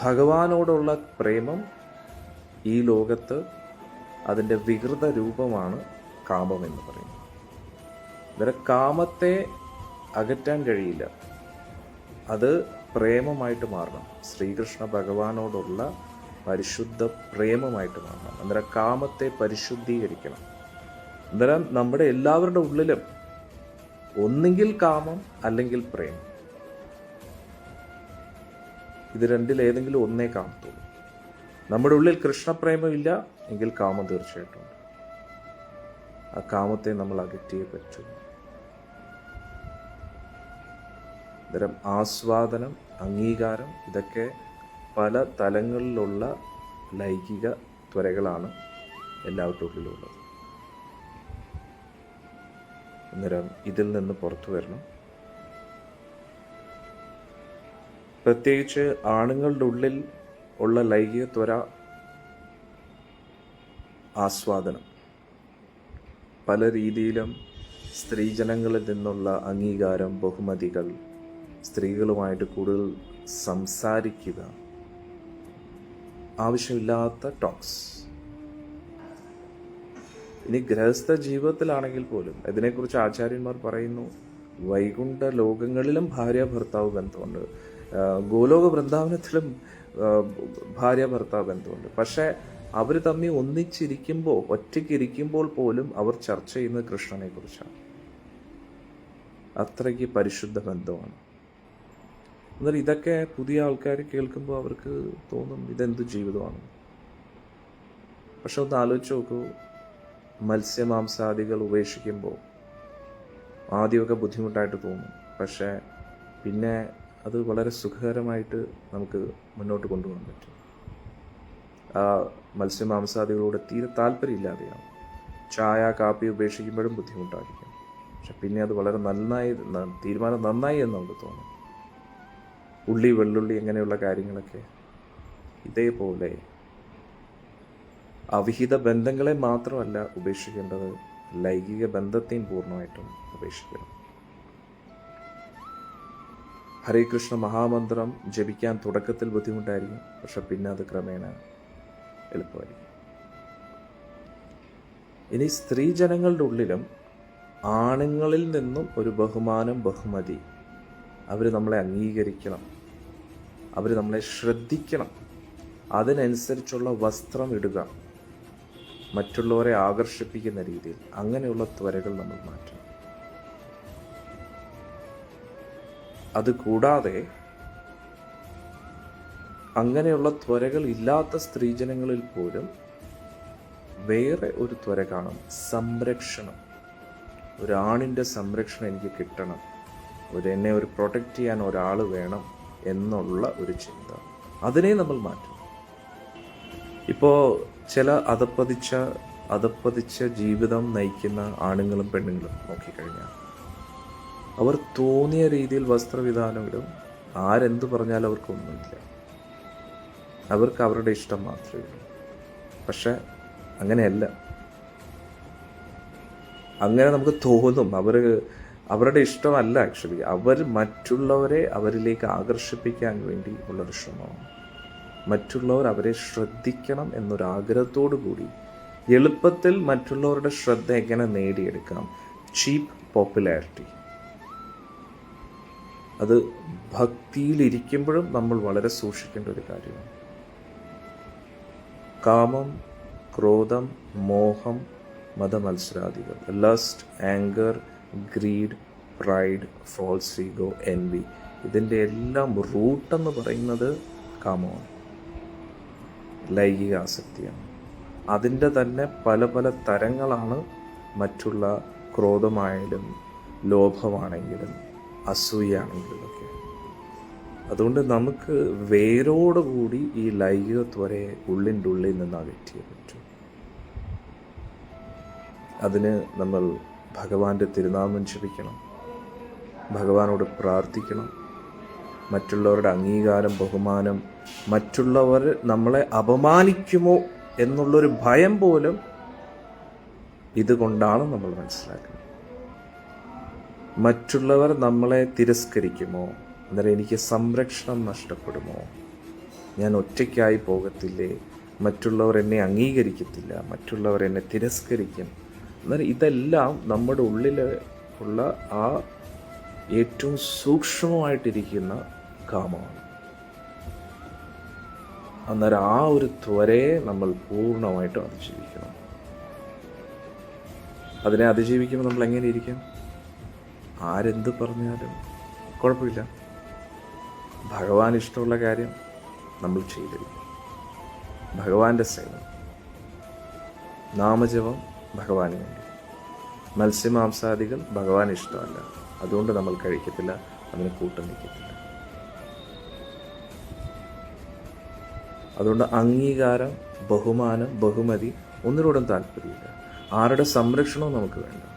ഭഗവാനോടുള്ള പ്രേമം ഈ ലോകത്ത് അതിന്റെ വികൃത രൂപമാണ് കാമം എന്ന് പറയുന്നത്. ഇവരെ കാമത്തെ അകറ്റാൻ കഴിയില്ല. അത് പ്രേമമായിട്ട് മാറണം. ശ്രീകൃഷ്ണ ഭഗവാനോടുള്ള പരിശുദ്ധ പ്രേമമായിട്ട് മാറണം. അന്നേരം കാമത്തെ പരിശുദ്ധീകരിക്കണം. അന്നേരം നമ്മുടെ എല്ലാവരുടെ ഉള്ളിലും ഒന്നുകിൽ കാമം അല്ലെങ്കിൽ പ്രേമം. ഇത് രണ്ടിൽ ഏതെങ്കിലും ഒന്നേ കാണത്തുള്ളൂ. നമ്മുടെ ഉള്ളിൽ കൃഷ്ണപ്രേമമില്ല എങ്കിൽ കാമം തീർച്ചയായിട്ടും ആ കാമത്തെ നമ്മൾ അകറ്റിയേ പറ്റൂ ഇത്തരം ആസ്വാദനം അംഗീകാരം ഇതൊക്കെ പല തലങ്ങളിലുള്ള ലൈംഗിക ത്വരകളാണ് എല്ലാവരുടെ ഉള്ളിലുള്ളത്. അന്നേരം ഇതിൽ നിന്ന് പുറത്തു വരണം. പ്രത്യേകിച്ച് ആണുങ്ങളുടെ ഉള്ളിൽ ഉള്ള ലൈംഗിക ത്വര ആസ്വാദനം. പല രീതിയിലും സ്ത്രീജനങ്ങളിൽ നിന്നുള്ള അംഗീകാരം ബഹുമതികൾ സ്ത്രീകളുമായിട്ട് കൂടുതൽ സംസാരിക്കുക ആവശ്യമില്ലാത്ത ടോക്സ്. ഇനി ഗൃഹസ്ഥ ജീവിതത്തിലാണെങ്കിൽ പോലും ഇതിനെക്കുറിച്ച് ആചാര്യന്മാർ പറയുന്നു വൈകുണ്ഠ ലോകങ്ങളിലും ഭാര്യ ഭർത്താവ് ബന്ധമുണ്ട്. ഗോലോക വൃന്ദാവനത്തിലും ഭാര്യ ഭർത്താവ് ബന്ധമുണ്ട്. പക്ഷേ അവർ തമ്മിൽ ഒന്നിച്ചിരിക്കുമ്പോൾ ഒറ്റയ്ക്ക് ഇരിക്കുമ്പോൾ പോലും അവർ ചർച്ച ചെയ്യുന്നത് കൃഷ്ണനെ കുറിച്ചാണ്. അത്രയ്ക്ക് പരിശുദ്ധ ബന്ധമാണ്. എന്നാൽ ഇതൊക്കെ പുതിയ ആൾക്കാർ കേൾക്കുമ്പോൾ അവർക്ക് തോന്നും ഇതെന്ത് ജീവിതമാണ്? പക്ഷെ ഒന്ന് ആലോചിച്ച് നോക്കൂ. മത്സ്യമാംസാദികൾ ഉപേക്ഷിക്കുമ്പോൾ ആദ്യമൊക്കെ ബുദ്ധിമുട്ടായിട്ട് തോന്നും. പക്ഷേ പിന്നെ അത് വളരെ സുഖകരമായിട്ട് നമുക്ക് മുന്നോട്ട് കൊണ്ടുപോകാൻ പറ്റും. ആ മത്സ്യമാംസാദികളോട് തീരെ താല്പര്യമില്ലാതെയാണ്. ചായ കാപ്പി ഉപേക്ഷിക്കുമ്പോഴും ബുദ്ധിമുട്ടായിരിക്കും. പക്ഷെ പിന്നെ അത് വളരെ നന്നായി തീരുമാനം നന്നായി എന്ന് നമുക്ക് തോന്നും. ഉള്ളി വെള്ളുള്ളി അങ്ങനെയുള്ള കാര്യങ്ങളൊക്കെ ഇതേപോലെ അവിഹിത ബന്ധങ്ങളെ മാത്രമല്ല ഉപേക്ഷിക്കേണ്ടത് ലൈംഗിക ബന്ധത്തെയും പൂർണമായിട്ടും ഉപേക്ഷിക്കണം. ഹരേ കൃഷ്ണ മഹാമന്ത്രം ജപിക്കാൻ തുടക്കത്തിൽ ബുദ്ധിമുട്ടായിരിക്കും. പക്ഷെ പിന്നെ അത് ക്രമേണ എളുപ്പമായിരിക്കും. ഇനി സ്ത്രീജനങ്ങളുടെ ഉള്ളിലും ആണുങ്ങളിൽ നിന്നും ഒരു ബഹുമാനം ബഹുമതി. അവർ നമ്മളെ അംഗീകരിക്കണം. അവർ നമ്മളെ ശ്രദ്ധിക്കണം. അതിനനുസരിച്ചുള്ള വസ്ത്രം ഇടുക. മറ്റുള്ളവരെ ആകർഷിപ്പിക്കുന്ന രീതിയിൽ അങ്ങനെയുള്ള ത്വരകൾ നമ്മൾ മാറ്റണം. അത് കൂടാതെ അങ്ങനെയുള്ള ത്വരകൾ ഇല്ലാത്ത സ്ത്രീജനങ്ങളിൽ പോലും വേറെ ഒരു ത്വര കാണും. സംരക്ഷണം. ഒരാണിന്റെ സംരക്ഷണം എനിക്ക് കിട്ടണം. ഒരു എന്നെ ഒരു പ്രൊട്ടക്റ്റ് ചെയ്യാൻ ഒരാൾ വേണം എന്നുള്ള ഒരു ചിന്ത. അതിനെ നമ്മൾ മാറ്റും. ഇപ്പോൾ ചില അതപ്പതിച്ച അതപ്പതിച്ച ജീവിതം നയിക്കുന്ന ആണുങ്ങളും പെണ്ണുങ്ങളും നോക്കിക്കഴിഞ്ഞാൽ അവർ തോന്നിയ രീതിയിൽ വസ്ത്രവിധാനം ഇടും. ആരെന്ത് പറഞ്ഞാലും അവർക്കൊന്നുമില്ല അവർക്ക് അവരുടെ ഇഷ്ടം മാത്രമേ ഉള്ളൂ. പക്ഷെ അങ്ങനെയല്ല. അങ്ങനെ നമുക്ക് തോന്നും. അവർ അവരുടെ ഇഷ്ടമല്ല ആക്ച്വലി. അവർ മറ്റുള്ളവരെ അവരിലേക്ക് ആകർഷിപ്പിക്കാൻ വേണ്ടി ഉള്ളൊരു ശ്രമമാണ്. മറ്റുള്ളവർ അവരെ ശ്രദ്ധിക്കണം എന്നൊരാഗ്രഹത്തോടു കൂടി എളുപ്പത്തിൽ മറ്റുള്ളവരുടെ ശ്രദ്ധ എങ്ങനെ നേടിയെടുക്കാം? Cheap popularity. അത് ഭക്തിയിലിരിക്കുമ്പോഴും നമ്മൾ വളരെ സൂക്ഷിക്കേണ്ട ഒരു കാര്യമാണ്. കാമം ക്രോധം മോഹം മതമത്സരാദികൾ lust anger greed pride false ego envy ഇതിന്റെ എല്ലാം റൂട്ടെന്ന് പറയുന്നത് കാമമാണ്. ലൈംഗിക ആസക്തിയാണ്. അതിന്റെ തന്നെ പല പല തരങ്ങളാണ് മറ്റുള്ള ക്രോധമായാലും ലോഭമാണെങ്കിലും അസൂയാണെങ്കിലും ഒക്കെ അതുകൊണ്ട് നമുക്ക് വേരോടുകൂടി ഈ ലൈംഗികത്വരെ ഉള്ളിന്റെ ഉള്ളിൽ നിന്ന് അകറ്റിയേ പറ്റൂ. അതിന് നമ്മൾ ഭഗവാന്റെ തിരുനാമം ജപിക്കണം. ഭഗവാനോട് പ്രാർത്ഥിക്കണം. മറ്റുള്ളവരുടെ അംഗീകാരം ബഹുമാനം മറ്റുള്ളവർ നമ്മളെ അപമാനിക്കുമോ എന്നുള്ളൊരു ഭയം പോലും ഇതുകൊണ്ടാണ് നമ്മൾ മനസ്സിലാക്കുന്നത്. മറ്റുള്ളവർ നമ്മളെ തിരസ്കരിക്കുമോ? അന്നേരം എനിക്ക് സംരക്ഷണം നഷ്ടപ്പെടുമോ? ഞാൻ ഒറ്റയ്ക്കായി പോകത്തില്ലേ? മറ്റുള്ളവർ എന്നെ അംഗീകരിക്കത്തില്ല. മറ്റുള്ളവർ എന്നെ തിരസ്കരിക്കും. എന്നാൽ ഇതെല്ലാം നമ്മുടെ ഉള്ളിൽ ഉള്ള ആ ഏറ്റവും സൂക്ഷ്മമായിട്ടിരിക്കുന്ന കാമമാണ്. അന്നേരം ആ ഒരു ത്വരയെ നമ്മൾ പൂർണമായിട്ടും അതിജീവിക്കണം. അതിനെ അതിജീവിക്കുമ്പോൾ നമ്മൾ എങ്ങനെ ഇരിക്കും? ആരെന്ത് പറഞ്ഞാലും കുഴപ്പമില്ല. ഭഗവാൻ ഇഷ്ടമുള്ള കാര്യം നമ്മൾ ചെയ്തിരിക്കും ഭഗവാന്റെ സേവനം. നാമജപം ഭഗവാന് വേണ്ടി. മത്സ്യമാംസാദികൾ ഭഗവാൻ ഇഷ്ടമല്ല. അതുകൊണ്ട് നമ്മൾ കഴിക്കത്തില്ല അതിന് കൂട്ടം നിൽക്കത്തില്ല അതുകൊണ്ട് അംഗീകാരം ബഹുമാനം ബഹുമതി ഒന്നിനോടും താല്പര്യമില്ല. ആരുടെ സംരക്ഷണവും നമുക്ക് വേണ്ട.